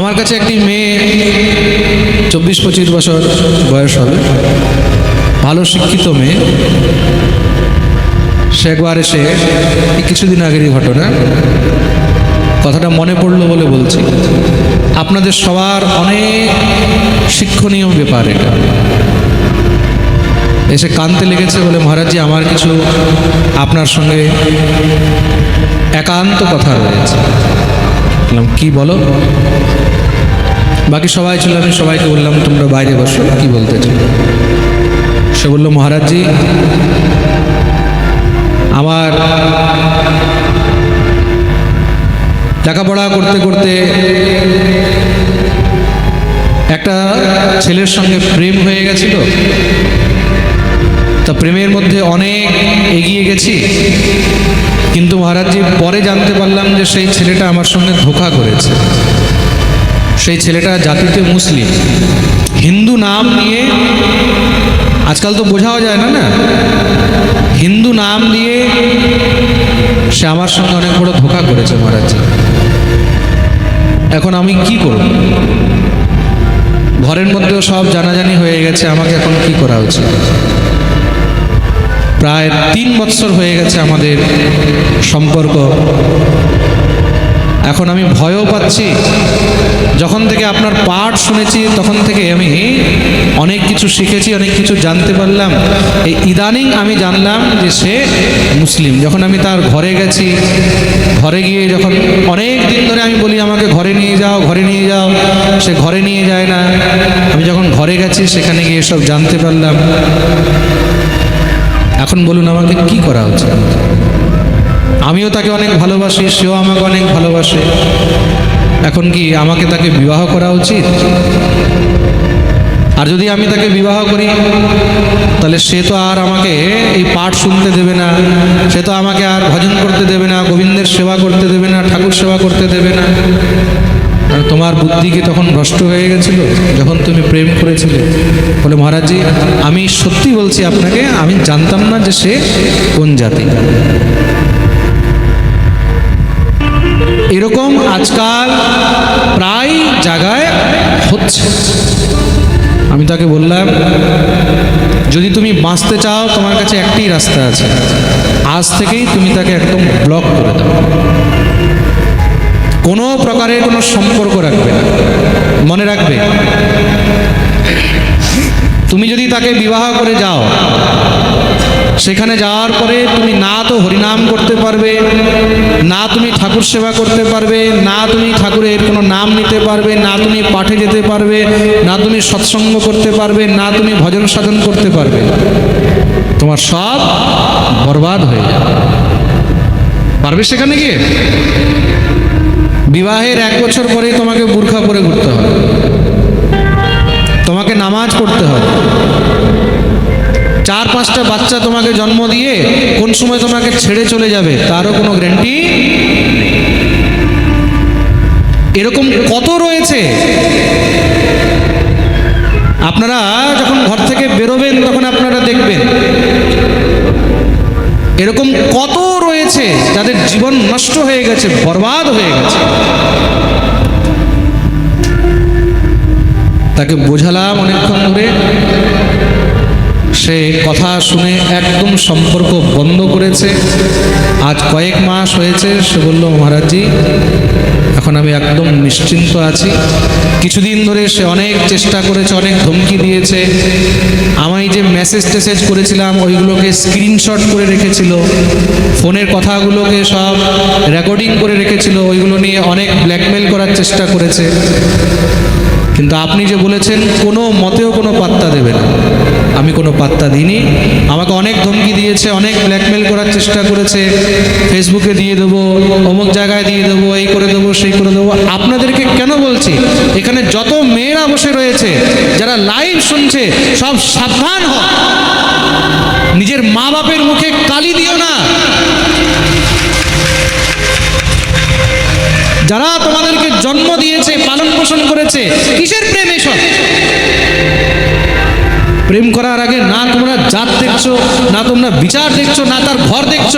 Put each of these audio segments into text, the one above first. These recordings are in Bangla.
আমার কাছে একটি মেয়ে চব্বিশ পঁচিশ বছর বয়স হবে। ভালো শিক্ষিত মেয়ে। সে একবার এসে কিছুদিন আগেরই ঘটনা, কথাটা মনে পড়ল বলে বলছি। আপনাদের সবার অনেক শিক্ষণীয় ব্যাপার এটা। এসে কানতে লেগেছে বলে মহারাজজি, আমার কিছু আপনার সঙ্গে একান্ত কথা রয়েছে। বললাম কি বলো? বাকি সবাই ছিল আমি সবাইকে বললাম তোমরা বাইরে বসো, কি বলতে সে বলল, মহারাজজি, আমার লেখাপড়া করতে করতে একটা ছেলের সঙ্গে প্রেম হয়ে গেছিল তা প্রেমের মধ্যে অনেক এগিয়ে গেছি। কিন্তু মহারাজজি পরে জানতে পারলাম যে সেই ছেলেটা আমার সঙ্গে ধোকা করেছে। সেই ছেলেটা জাতিতে মুসলিম। হিন্দু নাম নিয়ে আজকাল তো বোঝাও যায় না না? হিন্দু নাম দিয়ে সে আমার সঙ্গে অনেক বড় ধোকা করেছে মহারাজজি এখন আমি কি করব? ঘরের মধ্যেও সব জানাজানি হয়ে গেছে, আমাকে এখন কি করা উচিত? প্রায় তিন বৎসর হয়ে গেছে আমাদের সম্পর্ক। এখন আমি ভয়ও পাচ্ছি। যখন থেকে আপনার পাঠ শুনেছি, তখন থেকে আমি অনেক কিছু শিখেছি, অনেক কিছু জানতে পারলাম। এই ইদানিং আমি জানলাম যে সে মুসলিম। যখন আমি তার ঘরে গেছি, ঘরে গিয়ে যখন অনেক দিন ধরে আমি বলি, আমাকে ঘরে নিয়ে যাও, ঘরে নিয়ে যাও। সে ঘরে নিয়ে যায় না। আমি যখন ঘরে গেছি, সেখানে গিয়ে সব জানতে পারলাম। এখন বলুন আমাকে কি করা উচিত? আমিও তাকে অনেক ভালোবাসি, সেও আমাকে অনেক ভালোবাসে। এখন কি আমাকে তাকে বিবাহ করা উচিত? আর যদি আমি তাকে বিবাহ করি, তাহলে সে তো আর আমাকে এই পাঠ শুনতে দেবে না, সে তো আমাকে আর ভজন করতে দেবে না, গোবিন্দের সেবা করতে দেবে না, ঠাকুর সেবা করতে দেবে না। তোমার বুদ্ধি কি তখন ভ্রষ্ট হয়ে গেছিল? যখন তুমি প্রেম করেছিলে? বলে, মহারাজজি, আমি সত্যি বলছি আপনাকে, আমি জানতাম না যে সে কোন জাতি। এরকম আজকাল প্রায় জায়গায় হচ্ছে। আমি তাকে বললাম, যদি তুমি বাঁচতে চাও, তোমার কাছে একটি রাস্তা আছে। আজ থেকেই তুমি তাকে একদম ব্লক করে দাও। প্রকারের কোনো সম্পর্ক রাখবে না। মনে রাখবে? তুমি যদি তাকে বিবাহ করে যাও, সেখানে যাওয়ার পরে তুমি না তো হরিনাম করতে পারবে, না তুমি ঠাকুর সেবা করতে পারবে, না তুমি ঠাকুরের কোনো নাম নিতে পারবে, না তুমি পাঠে যেতে পারবে, না তুমি সৎসঙ্গ করতে পারবে, না তুমি ভজন সাধন করতে পারবে। তোমার সব বরবাদ হয়ে যাবে। পারবে সেখানে গিয়ে? বিবাহের এক বছর পরেই তোমাকে বুর্খা পরে ঘুরতে হবে। তোমাকে নামাজ পড়তে হবে। চার, পাঁচটা বাচ্চা তোমাকে জন্ম দিয়ে কোন সময় তোমাকে ছেড়ে চলে যাবে তারও কোনো গ্যারান্টি এরকম কত রয়েছে? আপনারা যখন ঘর থেকে বেরোবেন, তখন আপনারা দেখবেন এরকম কত রয়েছে যাদের জীবন নষ্ট হয়ে গেছে, বরবাদ হয়ে গেছে। তাকে বোঝালাম অনেকক্ষণ ধরে। সে কথা শুনে একদম সম্পর্ক বন্ধ করেছে। আজ কয়েক মাস হয়েছে, সে বলল মহারাজজি এখন আমি একদম নিশ্চিন্ত আছি। কিছুদিন ধরে সে অনেক চেষ্টা করেছে, অনেক ধমকি দিয়েছে। আমায় যে মেসেজ টেসেজ করেছিলাম, ওইগুলোকে স্ক্রিনশট করে রেখেছিল। ফোনের কথাগুলোকে সব রেকর্ডিং করে রেখেছিল। ওইগুলো নিয়ে অনেক ব্ল্যাকমেল করার চেষ্টা করেছে। কিন্তু আপনি যে বলেছেন, কোনো মতেও কোনো পাত্তা দেবে না। আমি কোনো পাত্তা দিইনি। আমাকে অনেক ধমকি দিয়েছে, অনেক ব্ল্যাকমেল করার চেষ্টা করেছে। ফেসবুকে দিয়ে দেবো, অমুক জায়গায় দিয়ে দেবো, এই করে দেবো, সেই করে দেবো। আপনাদেরকে কেন বলছি? এখানে যত মেয়েরা বসে রয়েছে, যারা লাইভ শুনছে, সব সাবধান হ নিজের মা বাপের মুখে কালি দিও না। পোষণ করেছে। কিসের প্রেম এসব? প্রেম করার আগে না তোমরা জাত দেখছ, না তোমরা বিচার দেখছ, না তার ঘর দেখছ।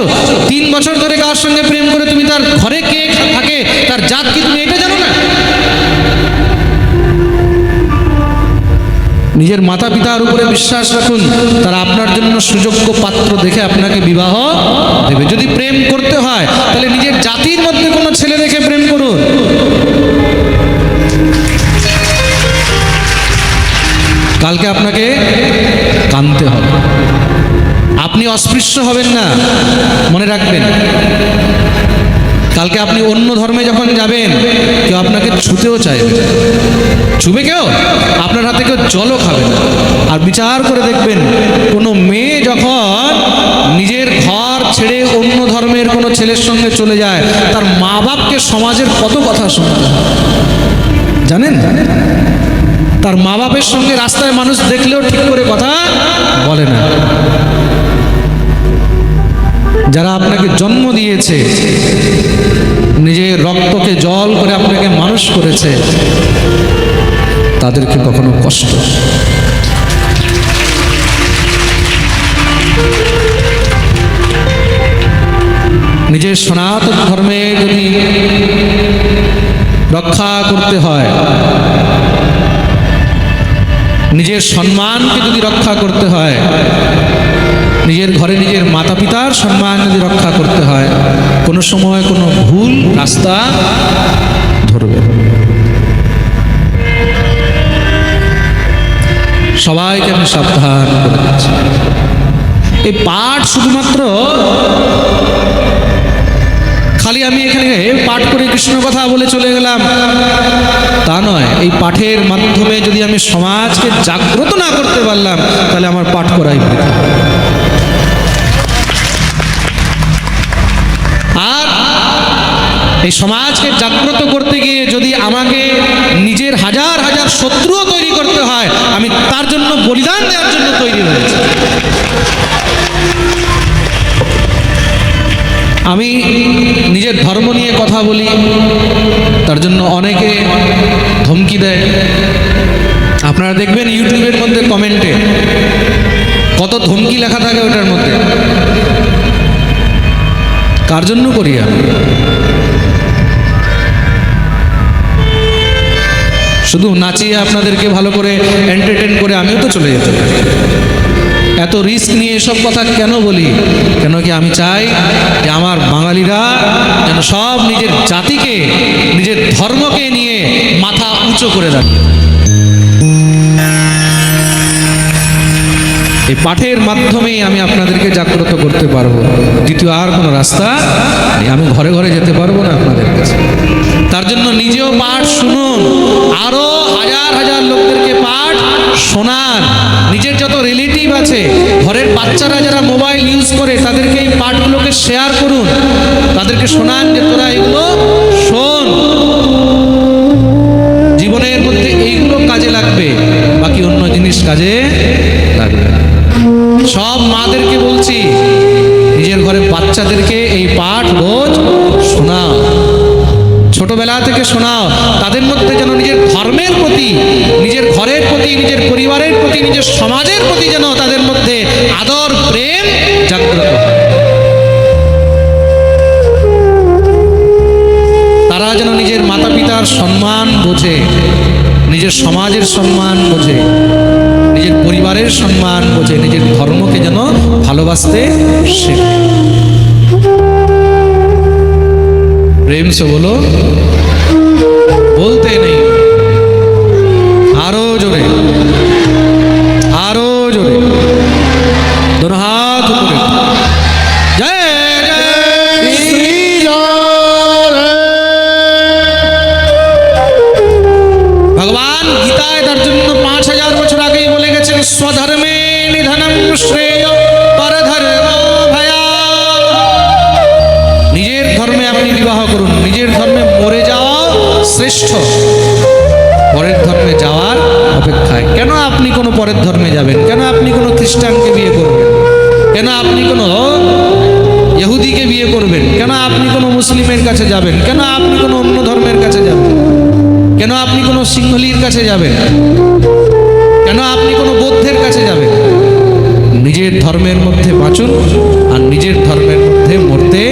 তিন বছর ধরে কার সঙ্গে প্রেম করে তুমি তার ঘরে কে থাকে? তার জাত কি তুমি এটা জানো না? নিজের মাতা পিতার উপরে বিশ্বাস রাখুন, তারা আপনার জন্য সুযোগ্য পাত্র দেখে আপনাকে বিবাহ অস্পৃশ্য হবেন না। মনে রাখবেন। কালকে আপনি অন্য ধর্মে যখন যাবেন, কেউ আপনাকে ছুতেও চাইবে। ছুবে কেউ? আপনার হাতে কেউ জলও খাবে না। আর বিচার করে দেখবেন, কোনো মেয়ে যখন নিজের ঘর ছেড়ে অন্য ধর্মের কোনো ছেলের সঙ্গে চলে যায়, তার মা বাপকে সমাজের কত কথা শুনতে হয় জানেন? তার মা বাপের সঙ্গে রাস্তায় মানুষ দেখলেও ঠিক করে কথা বলে না। যারা আপনাকে জন্ম দিয়েছে, নিজের রক্তকে জল করে আপনাকে মানুষ করেছে, তাদেরকে কখনো কষ্ট নিজের সনাতন ধর্মে যদি রক্ষা করতে হয়, নিজের সম্মানকে যদি রক্ষা করতে হয় নিজের ঘরে নিজের মাতা পিতার সম্মান যদি রক্ষা করতে হয়, কোনো সময় কোনো ভুল রাস্তা ধরবে সবাইকে আমি সাবধান করে দিচ্ছি। এই পাঠ শুধুমাত্র খালি আমি এখানে পাঠ করে কৃষ্ণ কথা বলে চলে গেলাম। তা নয়, এই পাঠের মাধ্যমে যদি আমি সমাজকে জাগ্রত না করতে পারলাম, তাহলে আমার পাঠ করাই বৃথা। এই সমাজকে জাগ্রত করতে গিয়ে যদি আমাকে নিজের হাজার হাজার শত্রুও তৈরি করতে হয়, আমি তার জন্য বলিদান দেওয়ার জন্য তৈরি হয়েছি। আমি নিজের ধর্ম নিয়ে কথা বলি, তার জন্য অনেকে ধমকি দেয়। আপনারা দেখবেন ইউটিউবের মধ্যে কমেন্টে কত ধমকি লেখা থাকে ওটার মধ্যে। কার জন্য করি আমি? শুধু নাচিয়ে আপনাদেরকে ভালো করে এন্টারটেন করে আমিও তো চলে যেতে পারি। এত রিস্ক নিয়ে এসব কথা কেন বলি? কেন কি আমি চাই যে আমার বাঙালিরা যেন সব নিজের জাতিকে, নিজের ধর্মকে নিয়ে মাথা উঁচু করে রাখে। এই পাঠের মাধ্যমেই আমি আপনাদেরকে জাগ্রত করতে পারব। দ্বিতীয় আর কোনো রাস্তা আমি ঘরে ঘরে যেতে পারব না আপনাদের কাছে। তার জন্য পাঠ শুনুন। আরও হাজার হাজার লোকদেরকে পাঠ শোনান। নিজের যত রিলেটিভ আছে, ঘরের বাচ্চারা যারা মোবাইল ইউজ করে, তাদেরকে এই পাঠগুলোকে শেয়ার করুন। তাদেরকে শোনান যে তোরা এগুলো শোন। জীবনের মধ্যে এইগুলো কাজে লাগবে, বাকি অন্য জিনিস কাজে লাগবে সব মাদেরকে বলছি, নিজের ঘরে বাচ্চাদেরকে এই পাঠ রোজ শোনাও। ছোটবেলা থেকে শোনাও, তাদের মধ্যে যেন নিজের ধর্মের প্রতি, নিজের ঘরের প্রতি, নিজের পরিবারের প্রতি, নিজের সমাজের প্রতি যেন তাদের মধ্যে আদর, প্রেম জাগ্রত তারা যেন নিজের মাতা পিতার সম্মান বোঝে, নিজের সমাজের সম্মান বোঝে, নিজের পরিবারের সম্মান বোঝে, নিজের ধর্মকে যেন ভালোবাসতে শেখে। সে বলো, বলতে নেই। আরও জোরে আরও জোরে। দোনো হাত উপরে। জয় জয় ভগবান গীতায় তার জন্য পাঁচ হাজার বছর আগেই বলে গেছেন, স্বধর্মে নিধনম শ্রেয়। শ্রেষ্ঠ? পরের ধর্মে যাওয়ার অপেক্ষায়। কেন আপনি কোনো পরের ধর্মে যাবেন? কেন আপনি কোনো খ্রিস্টানকে বিয়ে করবেন? কেন আপনি কোনো ইহুদিকে বিয়ে করবেন? কেন আপনি কোনো মুসলিমের কাছে যাবেন? কেন আপনি কোনো অন্য ধর্মের কাছে যাবেন? কেন আপনি কোনো সিংহলির কাছে যাবেন? কেন আপনি কোনো বৌদ্ধের কাছে যাবেন? নিজের ধর্মের মধ্যে বাঁচুন আর নিজের ধর্মের মধ্যে মরতে